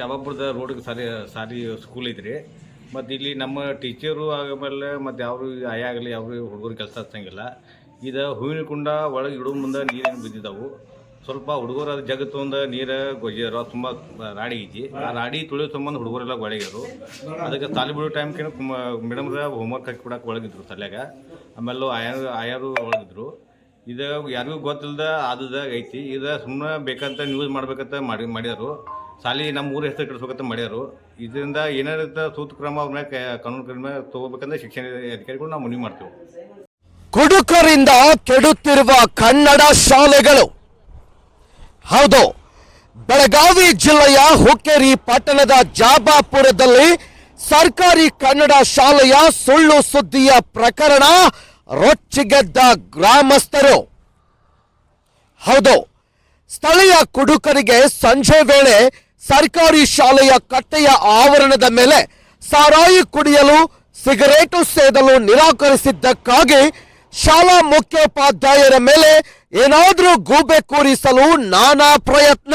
ಜಾಬಾಪುರದ ರೋಡ್ಗೆ ಸಾರಿ sorry school ಐತ್ರಿ. ಮತ್ತು ಇಲ್ಲಿ ನಮ್ಮ ಟೀಚರು ಆಮೇಲೆ ಮತ್ತು ಯಾರು ಆಯ ಆಗಲಿ ಯಾರು ಹುಡುಗರು ಕೆಲಸ ಹಚ್ಚಂಗಿಲ್ಲ. ಇದು ಹೂವಿನ ಕುಂಡ ಒಳಗೆ ಇಡೋ ಮುಂದೆ ನೀರೇನು ಬಿದ್ದಿದ್ದಾವೆ ಸ್ವಲ್ಪ ಹುಡುಗರು ಅದು ಜಗ ತೊಗೊಂಡು ನೀರು ಗೊಜ್ಜಿದ್ರು ತುಂಬ ರಾಡಿ ಐತಿ. ಆ ರಾಡಿ ತುಳಿಯೋ ಸಂಬಂಧ ಹುಡುಗರೆಲ್ಲ ಒಳಗಿದ್ರು ಅದಕ್ಕೆ ಸಾಲಿ ಬಿಡೋ ಕುಮ ಮೇಡಮ್ರ ಹೋಮ್ವರ್ಕ್ ಹಾಕಿ ಕೊಡಕ್ಕೆ ಒಳಗಿದ್ರು ತಲೆಯಾಗ ಆಮೇಲೆ ಆಯಾರು ಆಯಾರು ಒಳಗಿದ್ರು ಇದು ಯಾರಿಗೂ ಗೊತ್ತಿಲ್ಲದ ಆದದ ಐತಿ. ಇದು ಸುಮ್ಮನೆ ಬೇಕಂತ ನ್ಯೂಸ್ ಮಾಡ್ಬೇಕಂತ ಮಾಡಿ ಮಾಡ್ಯಾರು ಸಾಲಿ ನಮ್ಮ ಊರ ಹೆಸರು ಕೆಡಿಸ್ಬೇಕಂತ ಮಾಡ್ಯಾರು. ಇದರಿಂದ ಏನಾರ ಸೂತ್ರ ಕ್ರಮ ಅವ್ರ ಮೇಲೆ ಕಾನೂನು ಕ್ರಮ ತಗೋಬೇಕಂದ್ರೆ ಶಿಕ್ಷಣ ಅಧಿಕಾರಿಗಳು ನಾವು ಮನವಿ ಮಾಡ್ತೇವೆ. ಕುಡುಕರಿಂದ ಕೆಡುತ್ತಿರುವ ಕನ್ನಡ ಶಾಲೆಗಳು. ಹೌದು, ಬೆಳಗಾವಿ ಜಿಲ್ಲೆಯ ಹುಕ್ಕೇರಿ ಪಟ್ಟಣದ ಜಾಬಾಪುರದಲ್ಲಿ ಸರ್ಕಾರಿ ಕನ್ನಡ ಶಾಲೆಯ ಸುಳ್ಳು ಸುದ್ದಿಯ ಪ್ರಕರಣ ರೊಚ್ಚಿಗೆದ್ದ ಗ್ರಾಮಸ್ಥರು. ಹೌದು, ಸ್ಥಳೀಯ ಕುಡುಕರಿಗೆ ಸಂಜೆ ವೇಳೆ ಸರ್ಕಾರಿ ಶಾಲೆಯ ಕಟ್ಟೆಯ ಆವರಣದ ಮೇಲೆ ಸಾರಾಯಿ ಕುಡಿಯಲು ಸಿಗರೇಟು ಸೇದಲು ನಿರಾಕರಿಸಿದ್ದಕ್ಕಾಗಿ ಶಾಲಾ ಮುಖ್ಯೋಪಾಧ್ಯಾಯರ ಮೇಲೆ ಏನಾದರೂ ಗೂಬೆ ಕೂರಿಸಲು ನಾನಾ ಪ್ರಯತ್ನ.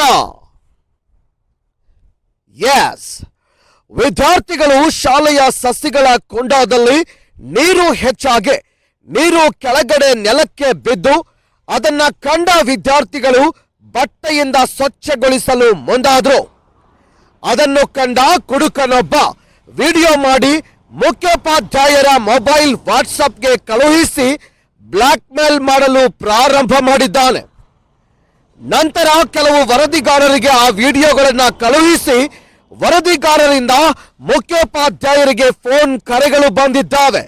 ಎಸ್. ವಿದ್ಯಾರ್ಥಿಗಳು ಶಾಲೆಯ ಸಸಿಗಳ ಕೊಂಡದಲ್ಲಿ ನೀರು ಹೆಚ್ಚಾಗಿ ನೀರು ಕೆಳಗಡೆ ನೆಲಕ್ಕೆ ಬಿದ್ದು ಅದನ್ನ ಕಂಡ ವಿದ್ಯಾರ್ಥಿಗಳು ಬಟ್ಟೆಯಿಂದ ಸ್ವಚ್ಛಗೊಳಿಸಲು ಮುಂದಾದ್ರು. ಅದನ್ನು ಕಂಡ ಕುಡುಕನೊಬ್ಬ. ವಿಡಿಯೋ ಮಾಡಿ ಮುಖ್ಯೋಪಾಧ್ಯಾಯರ ಮೊಬೈಲ್ ವಾಟ್ಸಪ್ಗೆ ಕಳುಹಿಸಿ ಬ್ಲಾಕ್ ಮೇಲ್ ಮಾಡಲು ಪ್ರಾರಂಭ ಮಾಡಿದ್ದಾನೆ. ನಂತರ ಕೆಲವು ವರದಿಗಾರರಿಗೆ ಆ ವಿಡಿಯೋಗಳನ್ನು ಕಳುಹಿಸಿ ವರದಿಗಾರರಿಂದ ಮುಖ್ಯೋಪಾಧ್ಯಾಯರಿಗೆ ಫೋನ್ ಕರೆಗಳು ಬಂದಿದ್ದಾವೆ.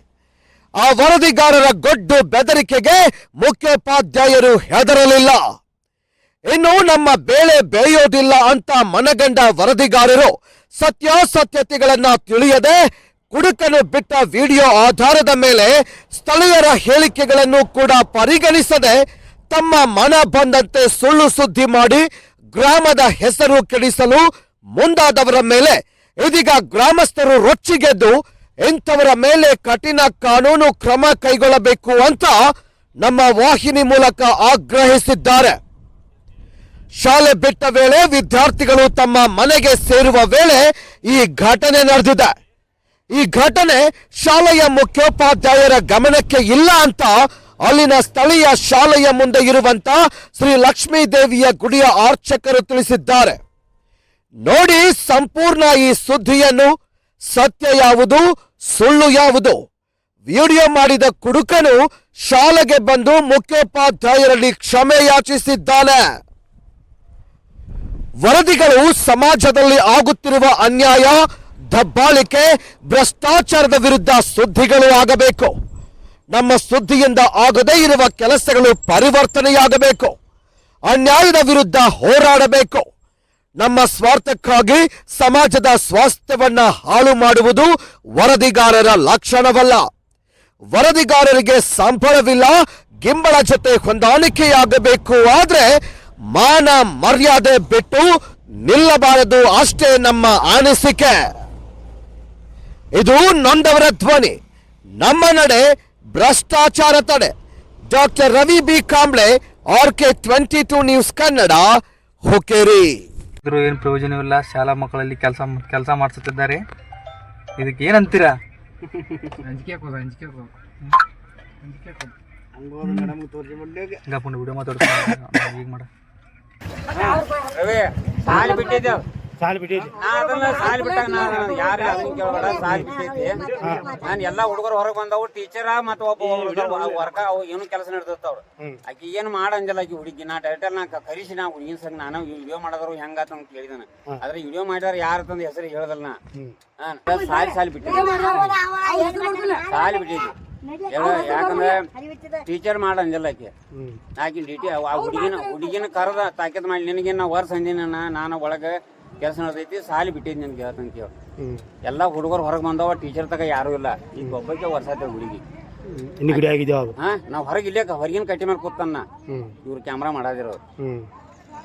ಆ ವರದಿಗಾರರ ಗೊಡ್ಡು ಬೆದರಿಕೆಗೆ ಮುಖ್ಯೋಪಾಧ್ಯಾಯರು ಹೆದರಲಿಲ್ಲ. ಇನ್ನು ನಮ್ಮ ಬೇಳೆ ಬೇಯೋದಿಲ್ಲ ಅಂತ ಮನಗಂಡ ವರದಿಗಾರರು ಸತ್ಯಾಸತ್ಯತೆಗಳನ್ನ ತಿಳಿಯದೆ ಕುಡುಕನು ಬಿಟ್ಟ ವಿಡಿಯೋ ಆಧಾರದ ಮೇಲೆ ಸ್ಥಳೀಯರ ಹೇಳಿಕೆಗಳನ್ನು ಕೂಡ ಪರಿಗಣಿಸದೆ ತಮ್ಮ ಮನ ಬಂದಂತೆ ಸುಳ್ಳು ಸುದ್ದಿ ಮಾಡಿ ಗ್ರಾಮದ ಹೆಸರು ಕೆಡಿಸಲು ಮುಂದಾದವರ ಮೇಲೆ ಇದೀಗ ಗ್ರಾಮಸ್ಥರು ರೊಚ್ಚಿಗೆದ್ದು ಇಂಥವರ ಮೇಲೆ ಕಠಿಣ ಕಾನೂನು ಕ್ರಮ ಕೈಗೊಳ್ಳಬೇಕು ಅಂತ ನಮ್ಮ ವಾಹಿನಿ ಮೂಲಕ ಆಗ್ರಹಿಸಿದ್ದಾರೆ. ಶಾಲೆ ಬಿಟ್ಟ ವೇಳೆ ವಿದ್ಯಾರ್ಥಿಗಳು ತಮ್ಮ ಮನೆಗೆ ಸೇರುವ ವೇಳೆ ಈ ಘಟನೆ ನಡೆದಿದೆ. ಈ ಘಟನೆ ಶಾಲೆಯ ಮುಖ್ಯೋಪಾಧ್ಯಾಯರ ಗಮನಕ್ಕೆ ಇಲ್ಲ ಅಂತ ಅಲ್ಲಿನ ಸ್ಥಳೀಯ ಶಾಲೆಯ ಮುಂದೆ ಇರುವಂತ ಶ್ರೀ ಲಕ್ಷ್ಮೀ ದೇವಿಯ ಗುಡಿಯ ಅರ್ಚಕರು ತಿಳಿಸಿದ್ದಾರೆ. ನೋಡಿ ಸಂಪೂರ್ಣ ಈ ಸುದ್ದಿಯನ್ನು. ಸತ್ಯ ಯಾವುದು? ಸುಳ್ಳು ಯಾವುದು? ವಿಡಿಯೋ ಮಾಡಿದ ಕುಡುಕನು ಶಾಲೆಗೆ ಬಂದು ಮುಖ್ಯೋಪಾಧ್ಯಾಯರಲ್ಲಿ ಕ್ಷಮೆ ಯಾಚಿಸಿದ್ದಾನೆ. ವರದಿಗಳು ಸಮಾಜದಲ್ಲಿ ಆಗುತ್ತಿರುವ ಅನ್ಯಾಯ, ದಬ್ಬಾಳಿಕೆ, ಭ್ರಷ್ಟಾಚಾರದ ವಿರುದ್ಧ ಸುದ್ದಿಗಳು ಆಗಬೇಕು. ನಮ್ಮ ಸುದ್ದಿಯಿಂದ ಆಗದೇ ಇರುವ ಕೆಲಸಗಳು ಪರಿವರ್ತನೆಯಾಗಬೇಕು. ಅನ್ಯಾಯದ ವಿರುದ್ಧ ಹೋರಾಡಬೇಕು. ನಮ್ಮ ಸ್ವಾರ್ಥಕ್ಕಾಗಿ ಸಮಾಜದ ಸ್ವಾಸ್ಥ್ಯವನ್ನು ಹಾಳು ಮಾಡುವುದು ವರದಿಗಾರರ ಲಕ್ಷಣವಲ್ಲ. ವರದಿಗಾರರಿಗೆ ಸಂಬಳವಿಲ್ಲ, ಗಿಂಬಳ ಜೊತೆ ಹೊಂದಾಣಿಕೆಯಾಗಬೇಕು. ಆದ್ರೆ ಮಾನ ಮರ್ಯಾದೆ ಬಿಟ್ಟು ನಿಲ್ಲಬಾರದು ಅಷ್ಟೇ ನಮ್ಮ ಅನಿಸಿಕೆ. ಇದು ನೊಂದವರ ಧ್ವನಿ. ನಮ್ಮ ನಡೆ ಭ್ರಷ್ಟಾಚಾರ ತಡೆ. Doctor Ravi B Kamble R K twenty two news Kannada Hukeri. ಇದ್ರೂ ಏನು ಪ್ರಯೋಜನವಿಲ್ಲ ಶಾಲಾ ಮಕ್ಕಳಲ್ಲಿ ಕೆಲಸ ಕೆಲಸ ಮಾಡಿಸುತ್ತಿದ್ದಾರೆ. ಇದಕ್ಕೆ ಏನಂತೀರಾ ಗಪ್ಪುಂಡು ವಿಡಿಯೋ ಮಾತಾಡ್ತೀನಿ ಈಗ ಮಾಡ. ರವಿ ಸಾಲಿ ಬಿಟ್ಟಿದ್ದೇವ್ ಸಾಲಿ ಬಿಟ್ಟಿದ್ದೆ ನಾ ಅದನ್ನ ಸಾಲಿ ಬಿಟ್ಟಾಗ ನಾ ಯಾರು ಅದನ್ನ ಕೇಳಬೇಡ ಸಾಲಿ ಬಿಟ್ಟೈತಿ ನಾನು ಎಲ್ಲಾ ಹುಡುಗರು ಹೊರಗೆ ಬಂದವು ಟೀಚರ ಮತ್ತೆ ಒಬ್ಬ ವರ್ಕ ಅವು ಏನು ಕೆಲಸ ನಡೆದಿರ್ತಾವ್ರು ಆಕಿ ಏನು ಮಾಡಂಗಿಲ್ಲ ಆಕಿ ಹುಡುಗಿ ನಾ ಡೈರೆಕ್ಟರ್ ನಾ ಕ- ಕರಿಸಿ ನಾ ಹುಡುಗಿನ ಸಂಗ ನಾನು ವಿಡಿಯೋ ಮಾಡಿದ್ರು ಹೆಂಗಾತ ಅಂತ ಕೇಳಿದಾನ ಆದ್ರೆ ವಿಡಿಯೋ ಮಾಡಿದಾರ ಯಾರ ತಂದ ಹೆಸರು ಹೇಳದಲ್ಲ ನಾ ಸಾಲಿ ಸಾಲಿ ಬಿಟ್ಟಿದ್ದೆ ಸಾಲಿ ಬಿಟ್ಟಿದ್ದೆ ಯಾಕಂದ್ರೆ ಟೀಚರ್ ಮಾಡಂಗಿಲ್ಲ ಆಕೆ. ಆಕಿನ ಡ್ಯೂಟಿ ಆ ಹುಡುಗಿನ ಹುಡುಗಿನ ಕರೆದ ತಾಕೀದ್ ಮಾಡಿ ನಿನಗೆ ನಾ ವರ್ಷ ಅಂದಿನ ನಾನು ಒಳಗೆ ಕೆಲಸ ನಡೆದೈತಿ ಸಾಲಿ ಬಿಟ್ಟಿದ್ ನಿನ್ಗೆ ಹೇಳ್ತಂತೀವ್ ಕೇಳು ಎಲ್ಲ ಹುಡುಗರು ಹೊರಗೆ ಬಂದವ ಟೀಚರ್ ತಗ ಯಾರು ಇಲ್ಲ. ಈಗ ಒಬ್ಬಕ್ಕೆ ವರ್ಷ ಆಯ್ತು ಹುಡುಗಿ. ಹಾ ನಾವು ಹೊರಗೆ ಇಲ್ಲೇ ಹೊರಗಿನ ಕಟ್ಟಿ ಮೇಲೆ ಕೂತನ್ನ. ಇವ್ರು ಕ್ಯಾಮ್ರಾ ಮಾಡಾದಿರೋರು. ಹ್ಮ್.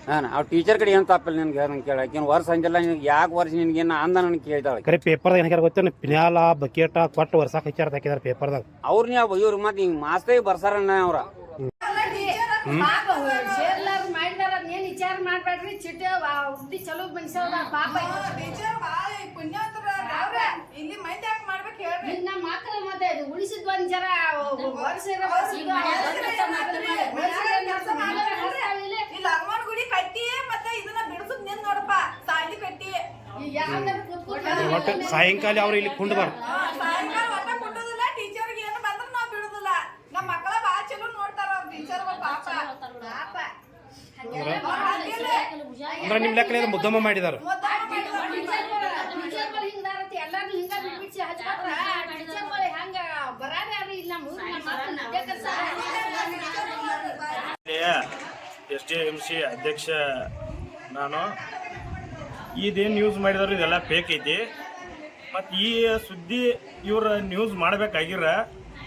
ಹಾಂ ಅವ್ರ ಟೀಚರ್ ಕಡೆ ಏನು ತಪ್ಪಿಲ್ಲ ನಿನ್ಗೆ ನಂಗೆ ಕೇಳ. ಆಕಿನ ವರ್ಷ ಅಂದಿಲ್ಲ ನಿನ್ಗೆ ಯಾಕೆ ವರ್ಷ ನಿನ್ಗೇನು ಅಂದ ನನಗೆ ಕೇಳ್ತಾಳೆ ಕರೆ ಪೇಪರ್ದಾಗ ಏನಕ್ಕೆ ಗೊತ್ತೇನು? ಪಿನ್ಯಾಲ ಬಕೇಟ ಕೊಟ್ಟು ವರ್ಷಕ್ಕೆ ಹಚ್ಚಾರ ಹಾಕಿದಾರೆ ಪೇಪರ್ದಾಗ ಅವ್ರು ನೀವು ಇವ್ರು ಮತ್ತೆ ಹಿಂಗೆ ಮಾಸ್ತೇ ಬರ್ಸಾರಣ್ಣ ಅವ್ರ. ವಿಚಾರ ಮಾಡ್ಬೇಡ್ರಿ? ಚಿಟ್ಟ ಚಲೋ ಪಾಪ ಟೀಚರ್ ಬಾಳ ಪುಣ್ಯವಂತರ ಅವ್ರೆ ಇಲ್ಲಿ ಮಂದಿ ಯಾಕೆ ಮಾಡ್ಬೇಕು ಹೇಳ್ರಿ. ನಮ್ಮ ಮಕ್ಕಳ ಮತ್ತೆ ಉಳಿಸಿದ್ ಒಂದ್ ಜರ ವರ್ಷ ಇರೋ ವರ್ಷ ಇದು ಇಲ್ಲಿ ಹನುಮಾನ್ ಗುಡಿ ಕಟ್ಟಿ ಮತ್ತೆ ಇದನ್ನ ಬಿಡಿಸುದ್ ನಿನ್ ನೋಡಪ್ಪ ಸಾಲಿ ಕಟ್ಟಿ ಒಟ್ಟು ಸಾಯಂಕಾಲ ಅವ್ರು ಇಲ್ಲಿ ಕುಂಡ್ಬಾರ ಆ, ಸಾಯಂಕಾಲ ಒಟ್ಟ ಕೊಟ್ಟೋದಿಲ್ಲ ಟೀಚರ್ಗೆ ಏನು ಬಂದ್ರೆ ನಾವ್ ಬಿಡುದಿಲ್ಲ ನಮ್ಮ ಮಕ್ಕಳ ಬಾಳ ಚಲೋ ನೋಡ್ತಾರ ಅವ್ರ ಟೀಚರ್ ಪಾಪ ಪಾಪ ಅಂದ್ರೆ ನಿಮ್ಮ ಲೆಕ್ಕ ಮುದ್ದಮ್ಮ ಮಾಡಿದಾರ ಟೀಚರ್ ಬರ್ ಹಿಂಗದಾರತಿ ಎಲ್ಲಾರು ಸಾಯಂಕಾಲ ಅವ್ರು ಇಲ್ಲಿ ಟೀಚರ್ ಅಂದ್ರೆ? ನಿಮ್ ಬರಾರ ಮುದ್ದಮ್ಮ ಮಾಡಿದಾರ? ಎಸ್ ಡಿ ಎಂ ಸಿ ಅಧ್ಯಕ್ಷ ನಾನು. ಇದೇನು ನ್ಯೂಸ್ ಮಾಡಿದವ್ರು ಇದೆಲ್ಲ ಫೇಕ್ ಐತಿ. ಮತ್ತು ಈ ಸುದ್ದಿ ಇವ್ರ ನ್ಯೂಸ್ ಮಾಡಬೇಕಾಗಿರ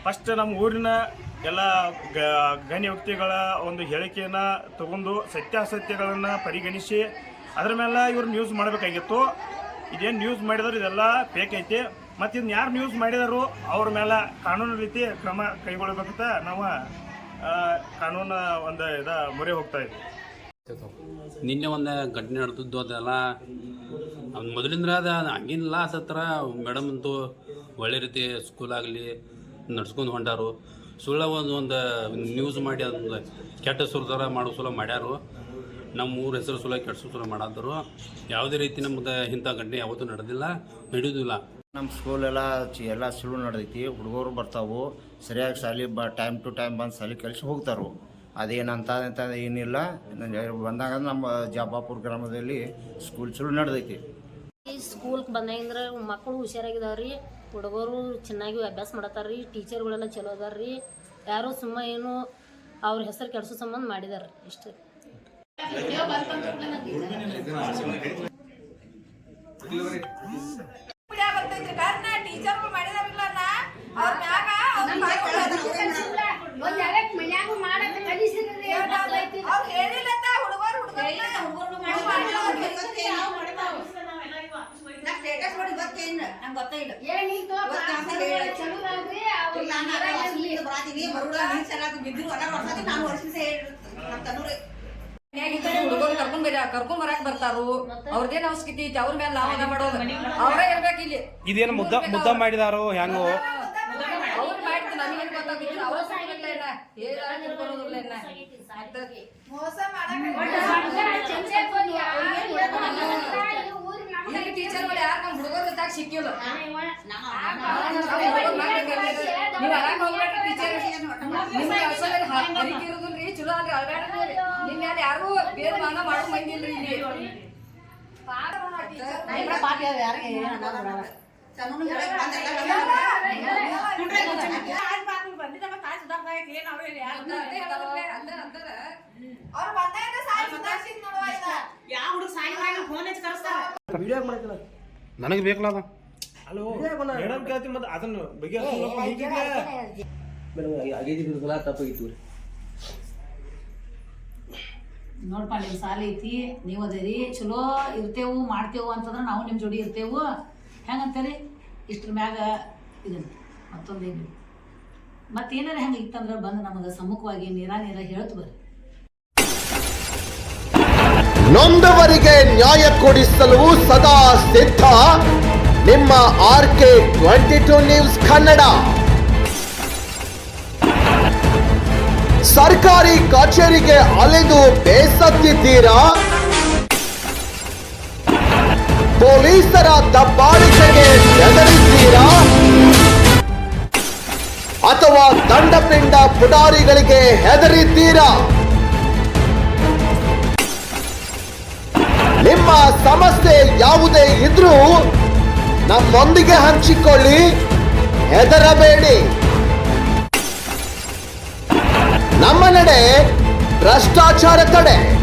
ಫಸ್ಟ್ ನಮ್ಮ ಊರಿನ ಎಲ್ಲ ಗಣ್ಯ ವ್ಯಕ್ತಿಗಳ ಒಂದು ಹೇಳಿಕೆಯನ್ನ ತಗೊಂಡು ಸತ್ಯಾಸತ್ಯಗಳನ್ನು ಪರಿಗಣಿಸಿ, ಅದ್ರ ಮೇಲೆ ಇವ್ರು ನ್ಯೂಸ್ ಮಾಡಬೇಕಾಗಿತ್ತು. ಇದೇನು ನ್ಯೂಸ್ ಮಾಡಿದ್ರು ಇದೆಲ್ಲ ಫೇಕ್ ಐತಿ. ಮತ್ತು ಇದನ್ನ ಯಾರು ನ್ಯೂಸ್ ಮಾಡಿದಾರು ಅವ್ರ ಮೇಲೆ ಕಾನೂನು ರೀತಿ ಕ್ರಮ ಕೈಗೊಳ್ಬೇಕಂತ ನಾವು ಕಾನೂನ ಕಾನೂನು ಒಂದು ಇದ ಮೊರೆ ಹೋಗ್ತಾ ಇದ್ವಿ. ನಿನ್ನೆ ಒಂದು ಘಟನೆ ನಡೆದದ್ದು ಅದೆಲ್ಲ ಅವ್ನು ಮೊದಲಿಂದ ಅದು ಹಂಗೇನಿಲ್ಲ ಸತ್ರ ಮೇಡಮ್ ಅಂತೂ ಒಳ್ಳೆ ರೀತಿ ಸ್ಕೂಲ್ ಆಗಲಿ ನಡ್ಸ್ಕೊಂಡು ಹೊಂಟಾರು. ಸುಳ್ಳ ಒಂದು ಒಂದು ನ್ಯೂಸ್ ಮಾಡಿ ಅದೊಂದು ಕೆಟ್ಟ ಸುರದಾರ ಮಾಡೋ ಸುಲಭ ಮಾಡ್ಯಾರು. ನಮ್ಮ ಊರ ಹೆಸರು ಸುಲ ಕೆಟ್ಟ ಸುಲ ಮಾಡಾದರು ಯಾವುದೇ ರೀತಿ ನಮ್ದು ಇಂಥ ಘಟನೆ ಯಾವತ್ತೂ ನಡೆದಿಲ್ಲ, ನಡೆಯೋದಿಲ್ಲ. ನಮ್ಮ ಸ್ಕೂಲೆಲ್ಲ ಎಲ್ಲ ಸುಳ್ಳು ನಡೆದೈತಿ, ಹುಡುಗರು ಬರ್ತಾವು. ಸರಿಯಾಗಿ ಶಾಲೆ ಬ ಟೈಮ್ ಟು ಟೈಮ್ ಬಂದು ಶಾಲೆ ಕಲಿಸಿ ಹೋಗ್ತಾರು. ಅದೇನಂತ ಏನಿಲ್ಲ. ಬಂದಾಗ ನಮ್ಮ ಜಾಬಾಪುರ ಗ್ರಾಮದಲ್ಲಿ ಸ್ಕೂಲ್ ಸುಳ್ಳು ನಡೆದೈತಿ. ಸ್ಕೂಲ್ಗೆ ಬಂದಾಗಿಂದ್ರೆ ಮಕ್ಕಳು ಹುಷಾರಾಗಿದಾವ್ರಿ ಹುಡುಗರು ಚೆನ್ನಾಗಿ ಅಭ್ಯಾಸ ಮಾಡತ್ತಾರ್ರಿ ಟೀಚರ್ಗಳೆಲ್ಲ ಚಲೋ ಅದಾರ್ರಿ. ಯಾರು ಸುಮ್ಮ ಏನು ಅವ್ರ ಹೆಸರು ಕೆಡ್ಸೋ ಸಂಬಂಧ ಮಾಡಿದಾರೆ ಇಷ್ಟೇ. ಬಿಡ್ಯಾ ಬರ್ತೈತ್ರಿ ಕಾರಣ ಟೀಚರ್ ಮಾಡಿದಾರಲ್ಲ ಅವ್ರ ಮ್ಯಾಗ ಅವ್ರ್ ಒಂದ್ ಎರಡ್ ಮನ್ಯಾಗ ಮಾಡಕ್ ಕಲಿಸಿದ್ರಿ ಅವ್ರ್ ಹೇಳಿಲ್ಲತ್ತ ಹುಡುಗರು ಏನ್ ಹಿಂಗ್ ಚಲೋ ಅಲ್ರಿ ಅವ್ರ ಹುಡುಗರು ಕರ್ಕೊಂಡ್ ಬರ ಕರ್ಕೊಂಡ್ ಬರಾಕ್ ಬರ್ತಾರು ಅವ್ರದೇನ್ ಅವಶ್ಯಕತೆ ಐತಿ ಅವ್ರ ಮೇಲೆ ನಾವ್ ಮಾಡೋದು ಅವರೇ ಇರ್ಬೇಕು ಇಲ್ಲಿ ಇದೇನು ಮುದ್ದ ಮುದ್ದ ಮಾಡಿದಾರೋ ಹೆಂಗೋ ಅವ್ರು ಮಾಡಿದ್ದು ನಮಗೇನ್ ಗೊತ್ತಾಗಿಲ್ಲ ಅವ್ರ ಸಾಯ್ಲಿಲ್ಲ ಏನ ಏನಾರ ತಿಳ್ಕೊಳ್ಳೋದಿಲ್ಲ ಏನ ಮೋಸ ಇಲ್ಲಿ ಟೀಚರ್ಗಳು ಯಾರು ನಮ್ಮ ಹುಡುಗರು ಜೊತೆಗ್ ಸಿಕ್ಕಿಲ್ಲ ನೀವು ಟೀಚರ್ ನಿಮ್ಮ ಕೆಲಸ ಹರಿಕೆ ಇರೋದಿಲ್ರಿ ಚಲೋ ಅಲ್ರಿ ಅಳ್ಬೇಡ್ರಿ ನಿಮ್ಮ ಮೇಲೆ ಯಾರು ಬೇರೆ ಮಾನ ಮಾಡೋ ಮಂದಿ ಇಲ್ರಿ ಇಲ್ಲಿ. ಅವ್ರು ಬಂದಾಗ ಸಾಯಿ ಸುಧಾರಿಸಿದ್ ನೋಡುವ ಇದ. ನನಗೆ ಬೇಕಲ್ಲ ಅದ. ಹಲೋ ಮೇಡಮ್ ಕೇಳ್ತೀನಿ ಮತ್ತೆ ಅದನ್ನು ಬಗೆಹರಿಸ್ಬೇಕು ನೋಡಪ್ಪ ನಿಮ್ಮ ಸಾಲ ಐತಿ ನೀವು ಅದೇರಿ ಚಲೋ ಇರ್ತೇವು ಮಾಡ್ತೇವು ಅಂತಂದ್ರೆ ನಾವು ನಿಮ್ಮ ಜೋಡಿ ಇರ್ತೇವು. ಹೆಂಗಂತೀರಿ ಇಷ್ಟ್ರ ಮ್ಯಾಗ ಇದನ್ನ ಮತ್ತೊಂದೇನು ಏನಾರ ಹೆಂಗೆ ಇತ್ತಂದ್ರೆ ಬಂದು ನಮಗ ಸಮ್ಮುಖವಾಗಿ ನೇರ ನೀರ ಹೇಳ್ತು ಬರ್ರಿ. ನೊಂದವರಿಗೆ ನ್ಯಾಯ ಕೊಡಿಸಲು ಸದಾ ಸಿದ್ಧ. ನಿಮ್ಮ R K twenty two news Kannada. ಸರ್ಕಾರಿ ಕಚೇರಿಗೆ ಅಲೆದು ಬೇಸತ್ತಿದ್ದೀರಾ? ಪೊಲೀಸರ ದಬ್ಬಾಳಿಕೆಗೆ ಹೆದರಿದ್ದೀರಾ ಅಥವಾ ದಂಡಪಿಂಡ ಪುಡಾರಿಗಳಿಗೆ ಹೆದರಿದ್ದೀರಾ? ನಿಮ್ಮ ಸಮಸ್ಯೆ ಯಾವುದೇ ಇದ್ರೂ ನಮ್ಮೊಂದಿಗೆ ಹಂಚಿಕೊಳ್ಳಿ. ಹೆದರಬೇಡಿ. ನಮ್ಮ ನಡೆ ಭ್ರಷ್ಟಾಚಾರ ತಡೆ.